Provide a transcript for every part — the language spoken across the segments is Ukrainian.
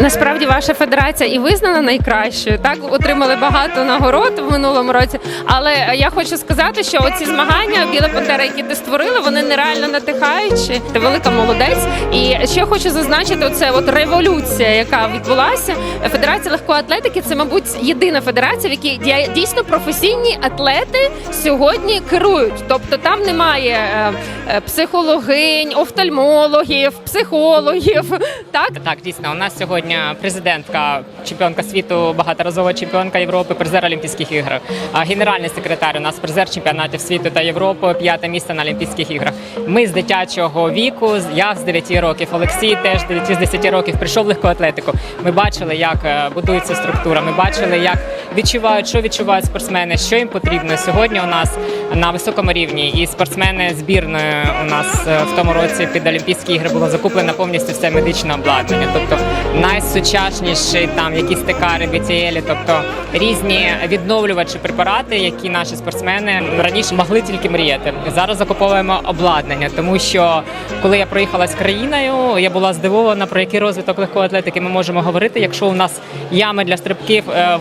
Насправді ваша федерація і визнана найкращою. Так отримали багато нагород в минулому році. Але я хочу сказати, що оці змагання Біла Пантера, які ти створила, вони нереально натихаючі. Ти велика молодець. І ще хочу зазначити, оце от революція, яка відбулася. Федерація легкої атлетики це, мабуть, єдина федерація, в якій дійсно професійні атлети сьогодні керують. Тобто там немає е, е, психологинь, офтальмологів, психологів. Так Так, дійсно, у нас сьогодні президентка, чемпіонка світу, багаторазова чемпіонка Європи, призер Олімпійських ігор. Генеральний секретар у нас призер чемпіонатів світу та Європи, п'яте місце на Олімпійських іграх. Ми з дитячого віку, я з 9 років, Олексій теж з 10 років прийшов в легку атлетику. Ми бачили, як е, будується структура. Ми бачили, як відчувають, що відчувають спортсмени, що їм потрібно. Сьогодні у нас на високому рівні і спортсмени збірної у нас е, в тому році під Олімпійські ігри було закуплено повністю все медичне обладнання. Тобто найсучасніші там якісь текари, BTL, тобто різні відновлювачі препарати, які наші спортсмени раніше могли тільки мріяти. Зараз закуповуємо обладнання, тому що коли я проїхала з країною, я була здивована про який розвиток легкої атлетики ми можемо говорити, якщо у нас ями для стрибків е,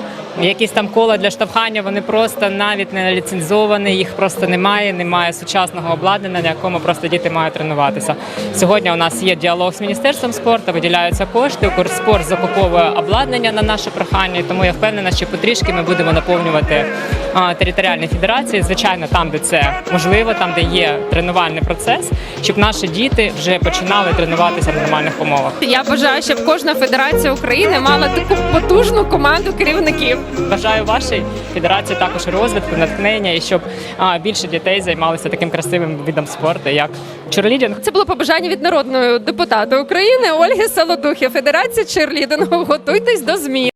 в висоту. Якісь там кола для штовхання, вони просто навіть не ліцензовані, їх просто немає. Немає сучасного обладнання, на якому просто діти мають тренуватися. Сьогодні у нас є діалог з міністерством спорту, виділяються кошти. Укрспорт закуповує обладнання на наше прохання. Тому я впевнена, що потрішки ми будемо наповнювати територіальні федерації. Звичайно, там, де це можливо, там де є тренувальний процес, щоб наші діти вже починали тренуватися в нормальних умовах. я бажаю, щоб кожна федерація України мала таку потужну команду керівників. Бажаю вашій федерації також розвитку, натхнення і щоб а, більше дітей займалися таким красивим видом спорту, як черлідінг. Це було побажання від народної депутата України Ольги Солодухи. Федерація черлідингу. Готуйтесь до змін.